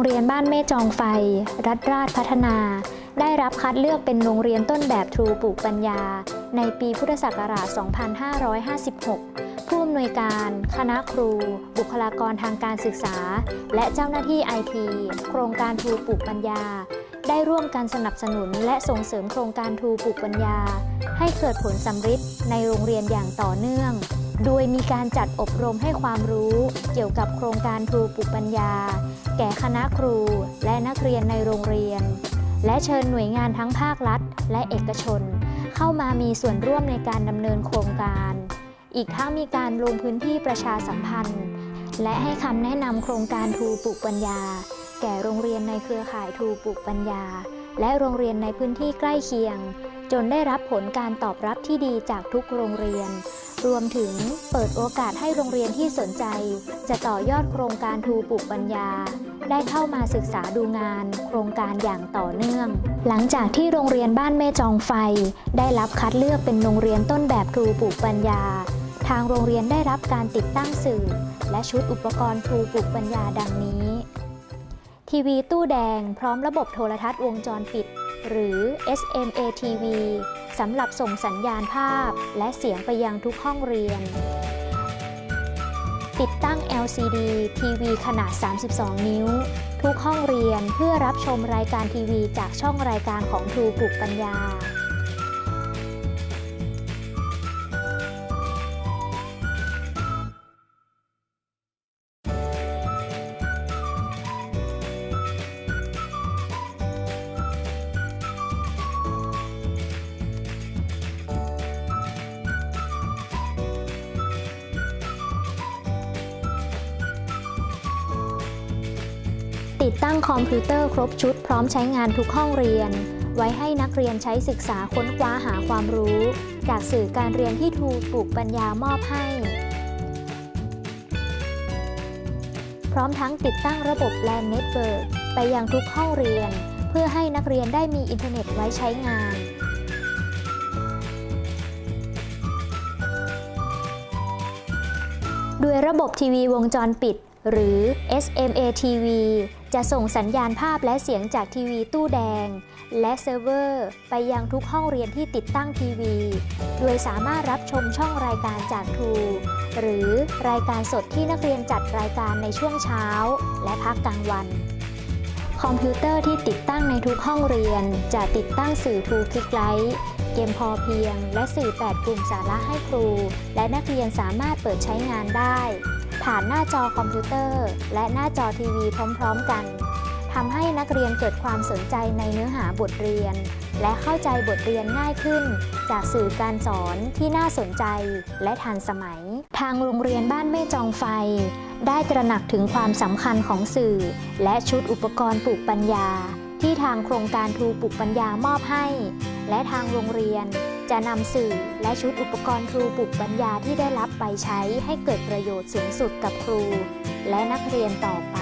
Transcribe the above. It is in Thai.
โรงเรียนบ้านแม่จองไฟ รัฐราชพัฒนา ได้รับคัดเลือกเป็นโรงเรียนต้นแบบทรูปลูกปัญญา ในปีพุทธศักราช 2556 ผู้อำนวยการ คณะครู บุคลากรทางการศึกษา และเจ้าหน้าที่ไอที โครงการทรูปลูกปัญญา ได้ร่วมกันสนับสนุนและส่งเสริมโครงการทรูปลูกปัญญา ให้เกิดผลสำฤทธิ์ในโรงเรียนอย่างต่อเนื่อง โดยมีการจัดอบรมให้ความรู้เกี่ยวกับโครงการทรูปลูกปัญญา แก่คณะครูและนักเรียนในโรงเรียน และเชิญหน่วยงานทั้งภาครัฐ และเอกชน เข้ามามีส่วนร่วมในการดำเนินโครงการ อีกทั้งมีการลงพื้นที่ประชาสัมพันธ์ และให้คำแนะนำโครงการทูปลูกปัญญา แก่โรงเรียนในเครือข่ายทูปลูกปัญญา และโรงเรียนในพื้นที่ใกล้เคียง จนได้รับผลการตอบรับที่ดีจากทุกโรงเรียน รวมถึงเปิดโอกาสให้โรงเรียนที่สนใจ จะต่อยอดโครงการทูปลูกปัญญา ได้เข้ามาศึกษาดูงาน โครงการอย่างต่อเนื่อง หลังจากที่โรงเรียนบ้านแม่จองไฟ ได้รับคัดเลือกเป็นโรงเรียนต้นแบบครูปลูกปัญญา ทางโรงเรียนได้รับการติดตั้งสื่อ และชุดอุปกรณ์ครูปลูกปัญญาดังนี้ ทีวีตู้แดงพร้อมระบบโทรทัศน์วงจรปิด หรือ SMA TV สำหรับส่งสัญญาณภาพและเสียงไปยังทุกห้องเรียน ติดตั้ง LCD ทีวีขนาด 32 นิ้ว ทุกห้องเรียนเพื่อรับชมรายการทีวีจากช่องรายการของครูปลูกปัญญา ติดตั้งคอมพิวเตอร์ครบชุดพร้อมใช้งานทุกห้องเรียน ไว้ให้นักเรียนใช้ศึกษาค้นคว้าหาความรู้ จากสื่อการเรียนที่ทูปลูกปัญญามอบให้ พร้อมทั้งติดตั้งระบบแลนเน็ตเวิร์กไปยังทุกห้องเรียน เพื่อให้นักเรียนได้มีอินเทอร์เน็ตไว้ใช้งานด้วยระบบทีวีวงจรปิด หรือ SMA TV จะส่งสัญญาณภาพและเสียงจากทีวีตู้แดง และเซิร์ฟเวอร์ ไปยังทุกห้องเรียนที่ติดตั้งทีวี โดยสามารถรับชมช่องรายการจากทูหรือรายการสดที่นักเรียนจัดรายการในช่วงเช้า และพักกลางวัน คอมพิวเตอร์ที่ติดตั้งในทุกห้องเรียน จะติดตั้งสื่อทูคลิกไลท์เกมพอเพียง และสื่อ 8 กลุ่มสาระให้ครู และนักเรียนสามารถเปิดใช้งานได้ ผ่านหน้าจอคอมพิวเตอร์ และหน้าจอทีวีพร้อมๆกันทำให้นักเรียนเกิดความสนใจในเนื้อหาบทเรียน และเข้าใจบทเรียนง่ายขึ้น จากสื่อการสอนที่น่าสนใจและทันสมัย ทางโรงเรียนบ้านแม่จองไฟ ได้ตระหนักถึงความสำคัญของสื่อ และชุดอุปกรณ์ปลูกปัญญา ที่ทางโครงการทูปลูกปัญญามอบให้ และทางโรงเรียน จะนำสื่อและชุดอุปกรณ์ครูปลูกปัญญาที่ได้รับไปใช้ให้เกิดประโยชน์สูงสุดกับครู และนักเรียนต่อไป